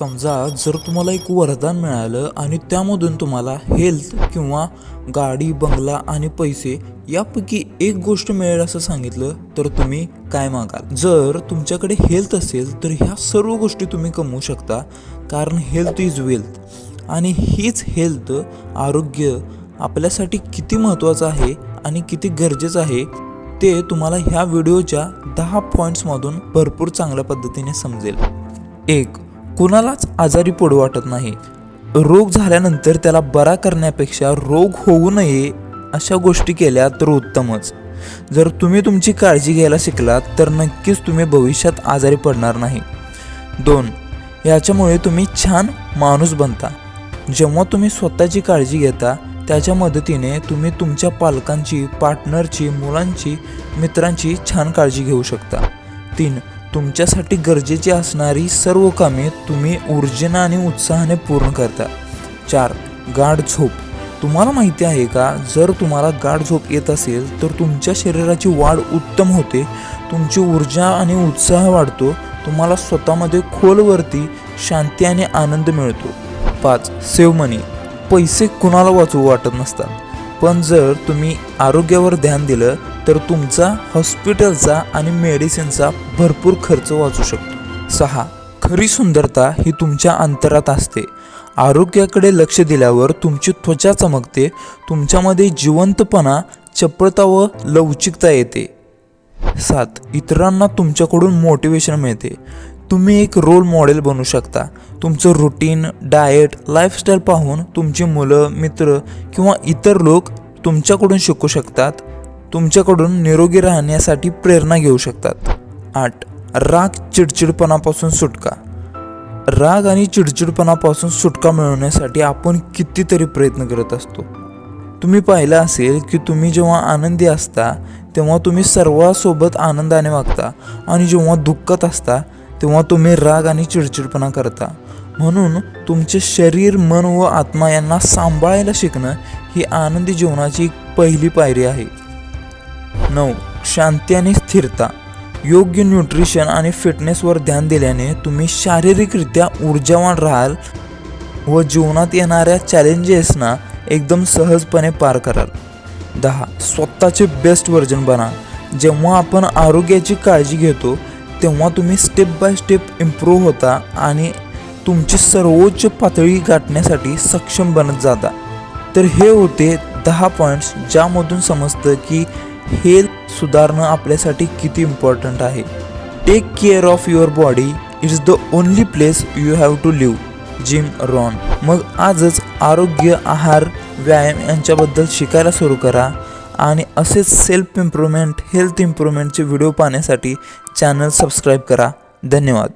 समजा जर तुम्हाला एक वरदान मिळालं आणि त्यामधून तुम्हाला हेल्थ किंवा गाडी बंगला आणि पैसे यापैकी एक गोष्ट मिळेल असं सांगितलं तर तुम्ही काय मागाल? जर तुमच्याकडे हेल्थ असेल तर ह्या सर्व गोष्टी तुम्ही कमवू शकता कारण हेल्थ इज वेल्थ. आणि हीच हेल्थ आरोग्य आपल्यासाठी किती महत्त्वाचं आहे आणि किती गरजेचं आहे ते तुम्हाला ह्या व्हिडिओच्या दहा पॉईंट्समधून भरपूर चांगल्या पद्धतीने समजेल. एक कुणालाच आजारी पडू वाटत नाही. रोग झाल्यानंतर त्याला बरा करण्यापेक्षा रोग होऊ नये अशा गोष्टी केल्या तर उत्तमच. जर तुम्ही तुमची काळजी घ्यायला शिकलात तर नक्कीच तुम्ही भविष्यात आजारी पडणार नाही. दोन याच्यामुळे तुम्ही छान माणूस बनता. जेव्हा तुम्ही स्वतःची काळजी घेता त्याच्या मदतीने तुम्ही तुमच्या पालकांची पार्टनरची मुलांची मित्रांची छान काळजी घेऊ शकता. तीन तुमच्यासाठी गरजेची असणारी सर्व कामे तुम्ही ऊर्जेनं आणि उत्साहाने पूर्ण करता. चार गाढ झोप. तुम्हाला माहिती आहे का जर तुम्हाला गाढ झोप येत असेल तर तुमच्या शरीराची वाढ उत्तम होते. तुमची ऊर्जा आणि उत्साह वाढतो. तुम्हाला स्वतःमध्ये खोलवरती शांती आणि आनंद मिळतो. पाच सेव मनी. पैसे कुणाला वाचवू वाटत नसतात. पण जर तुम्ही आरोग्यावर ध्यान दिलं तर तुमचा हॉस्पिटलचा आणि मेडिसिनचा भरपूर खर्च वाचू शकतो. सहा. खरी सुंदरता ही तुमच्या अंतरात असते. आरोग्याकडे लक्ष दिल्यावर तुमची त्वचा चमकते तुमच्यामध्ये जिवंतपणा चपळता व लवचिकता येते. सात. इतरांना तुमच्याकडून मोटिवेशन मिळते. तुम्ही एक रोल मॉडेल बनू शकता. तुमचं रुटीन डाएट लाईफस्टाईल पाहून तुमची मुलं मित्र किंवा इतर लोक तुमच्याकडून शिकू शकतात. तुमच्याकडून निरोगी राहण्यासाठी प्रेरणा घेऊ शकतात. आठ. राग चिडचिडपणापासून सुटका. राग आणि चिडचिडपणापासून सुटका मिळवण्यासाठी आपण कितीतरी प्रयत्न करत असतो. तुम्ही पाहिलं असेल की तुम्ही जेव्हा आनंदी असता तेव्हा तुम्ही सर्वांसोबत आनंदाने वागता आणि जेव्हा दुःखत असता तेव्हा तुम्ही राग आणि चिडचिडपणा करता. म्हणून तुमचे शरीर मन व आत्मा यांना सांभाळायला शिकणं ही आनंदी जीवनाची एक पहिली पायरी आहे. नऊ. शांती आणि स्थिरता. योग्य न्यूट्रिशन आणि फिटनेसवर ध्यान दिल्याने तुम्ही शारीरिकरित्या ऊर्जावान राहाल व जीवनात येणाऱ्या चॅलेंजेसना एकदम सहजपणे पार कराल. दहा. स्वतःचे बेस्ट व्हर्जन बना. जेव्हा आपण आरोग्याची काळजी घेतो तेव्हा तुम्ही स्टेप बाय स्टेप इम्प्रूव्ह होता आणि तुमची सर्वोच्च पातळी गाठण्यासाठी सक्षम बनत जाता. तर हे होते दहा पॉईंट्स ज्यामधून समजतं की हेल्थ सुधारणं आपल्यासाठी किती इम्पॉर्टंट आहे. Take care of your body it's the only place you have to live Jim Rohn मग आजच आरोग्य आहार व्यायाम यांच्याबद्दल शिकायला सुरू करा आणि असेच सेल्फ इम्प्रूव्हमेंट हेल्थ इम्प्रूव्हमेंटचे व्हिडिओ पाहण्यासाठी चॅनल सबस्क्राईब करा. धन्यवाद.